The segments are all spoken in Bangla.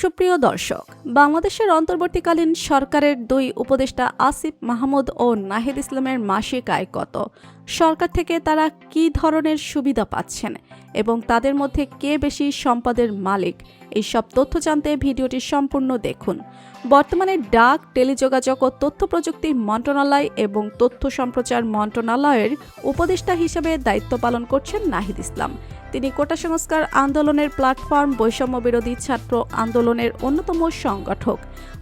সুপ্রিয় দর্শক, বাংলাদেশের অন্তর্বর্তীকালীন সরকারের দুই উপদেষ্টা আসিফ মাহমুদ ও নাহিদ ইসলামের মাসিক আয় কত? সরকার থেকে তারা কি ধরনের সুবিধা পাচ্ছেন? এবং তাদের মধ্যে কে বেশি সম্পদের মালিক? এই সব তথ্য জানতে ভিডিওটি সম্পূর্ণ দেখুন। বর্তমানে ডাক, টেলিযোগাযোগ ও তথ্য প্রযুক্তি মন্ত্রণালয় এবং তথ্য সম্প্রচার মন্ত্রণালয়ের উপদেষ্টা হিসেবে দায়িত্ব পালন করছেন নাহিদ ইসলাম। তিনি কোটা সংস্কার আন্দোলনের প্ল্যাটফর্ম বৈষম্য বিরোধী ছাত্র আন্দোলনের অন্যতম সংগঠক।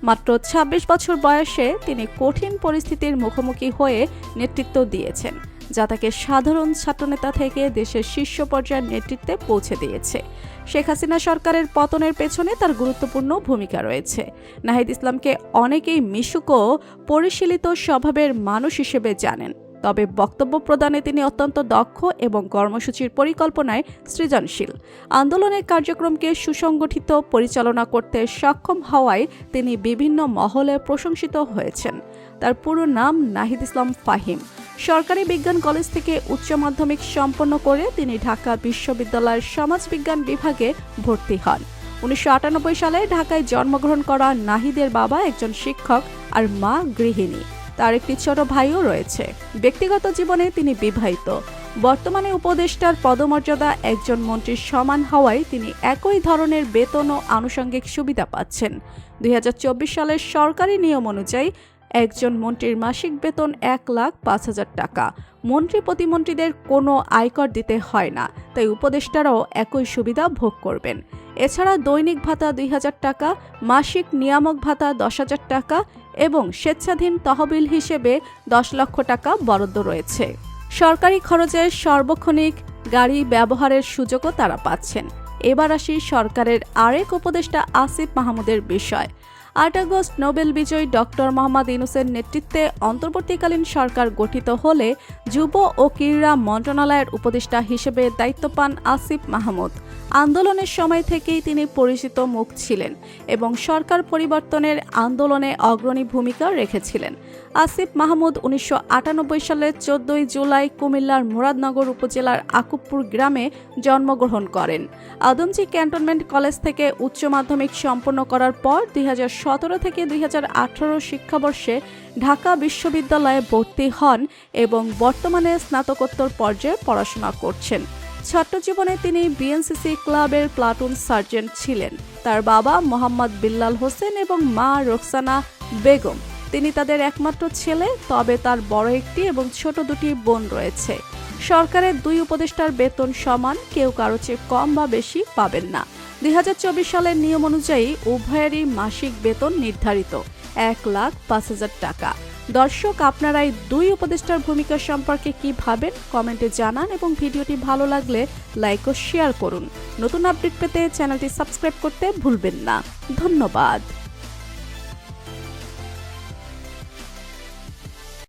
মাত্র ২৬ বছর বয়সে তিনি কঠিন পরিস্থিতির মুখোমুখি হয়ে নেতৃত্ব দিয়েছেন। যা তাকে সাধারণ ছাত্রনেতা থেকে দেশের শীর্ষ পর্যায়ের নেতৃত্বে পৌঁছে দিয়েছে। শেখ হাসিনা সরকারের পতনের পেছনে তার গুরুত্বপূর্ণ ভূমিকা রয়েছে। নাহিদ ইসলামকে অনেকেই মিশুক ও পরিশীলিত স্বভাবের মানুষ হিসেবে জানেন। তবে বক্তব্য প্রদানে তিনি অত্যন্ত দক্ষ এবং কর্মসূচির পরিকল্পনায় সৃজনশীল। আন্দোলনের কার্যক্রমকে সুসংগঠিত পরিচালনা করতে সক্ষম হওয়ায় তিনি বিভিন্ন মহলে প্রশংসিত হয়েছেন। তার পুরো নাম নাহিদ ইসলাম ফাহিম। সরকারি বিজ্ঞান কলেজ থেকে উচ্চ মাধ্যমিক সম্পন্ন করে তিনি ঢাকা বিশ্ববিদ্যালয়ের সমাজবিজ্ঞান বিভাগে ভর্তি হন। উনিশশো আটানব্বই সালে ঢাকায় জন্মগ্রহণ করা নাহিদের বাবা একজন শিক্ষক আর মা গৃহিণী। তার একটি ছোট ভাইও রয়েছে। ব্যক্তিগত জীবনে তিনি বিবাহিত। বর্তমানে উপদেষ্টার পদমর্যাদা একজন মন্ত্রীর সমান হওয়ায় তিনি একই ধরনের বেতন ও আনুষঙ্গিক সুবিধা পাচ্ছেন। দুই হাজার চব্বিশ সালের সরকারি নিয়ম অনুযায়ী একজন মন্ত্রীর মাসিক বেতন এক লাখ পাঁচ হাজার টাকা। মন্ত্রী প্রতিমন্ত্রীদের কোনো আয়কর দিতে হয় না, তাই উপদেষ্টারাও একই সুবিধা ভোগ করবেন। এছাড়া দৈনিক ভাতা দুই হাজার টাকা, মাসিক নিয়ামক ভাতা দশ হাজার টাকা এবং স্বেচ্ছাধীন তহবিল হিসেবে দশ লক্ষ টাকা বরাদ্দ রয়েছে। সরকারি খরচে সর্বক্ষণিক গাড়ি ব্যবহারের সুযোগও তারা পাচ্ছেন। এবার আসি সরকারের আরেক উপদেষ্টা আসিফ মাহমুদের বিষয়। আট আগস্ট নোবেল বিজয়ী ডক্টর মোহাম্মদ ইনুসের নেতৃত্বে অন্তর্বর্তীকালীন সরকার গঠিত হলে যুব ও ক্রীড়া মন্ত্রণালয়ের উপদেষ্টা হিসেবে দায়িত্ব পান আসিফ মাহমুদ। আন্দোলনের সময় থেকেই তিনি পরিচিত মুখ ছিলেন এবং সরকার পরিবর্তনের আন্দোলনে অগ্রণী ভূমিকা রেখেছিলেন। আসিফ মাহমুদ উনিশশো আটানব্বই সালের চোদ্দই জুলাই কুমিল্লার মুরাদনগর উপজেলার আকুবপুর গ্রামে জন্মগ্রহণ করেন। আদমজি ক্যান্টনমেন্ট কলেজ থেকে উচ্চ মাধ্যমিক সম্পন্ন করার পর দু হাজার থেকে দুই হাজার আঠারো শিক্ষাবর্ষে ঢাকা বিশ্ববিদ্যালয়ে ভর্তি হন এবং বর্তমানে স্নাতকোত্তর পর্যায়ে পড়াশোনা করছেন। ছাত্র জীবনে তিনি বিএনসিসি ক্লাবের প্লাটুন সার্জেন্ট ছিলেন। তার বাবা মোহাম্মদ বিল্লাল হোসেন এবং মা রোকসানা বেগম। তিনি তাদের একমাত্র ছেলে, তবে তার বড় একটি এবং ছোট দুটি বোন রয়েছে। সরকারের দুই উপদেষ্টার বেতন সমান, কেউ কারও চেয়ে কম বা বেশি পাবেন না। দু হাজার চব্বিশ সালের নিয়ম অনুযায়ী উভয়েরই মাসিক বেতন নির্ধারিত, এক লাখ পাঁচ হাজার টাকা। দর্শক, আপনারা এই দুই উপদেষ্টার ভূমিকা সম্পর্কে কি ভাবেন কমেন্টে জানান এবং ভিডিওটি ভালো লাগলে লাইক ও শেয়ার করুন। নতুন আপডেট পেতে চ্যানেলটি সাবস্ক্রাইব করতে ভুলবেন না। ধন্যবাদ।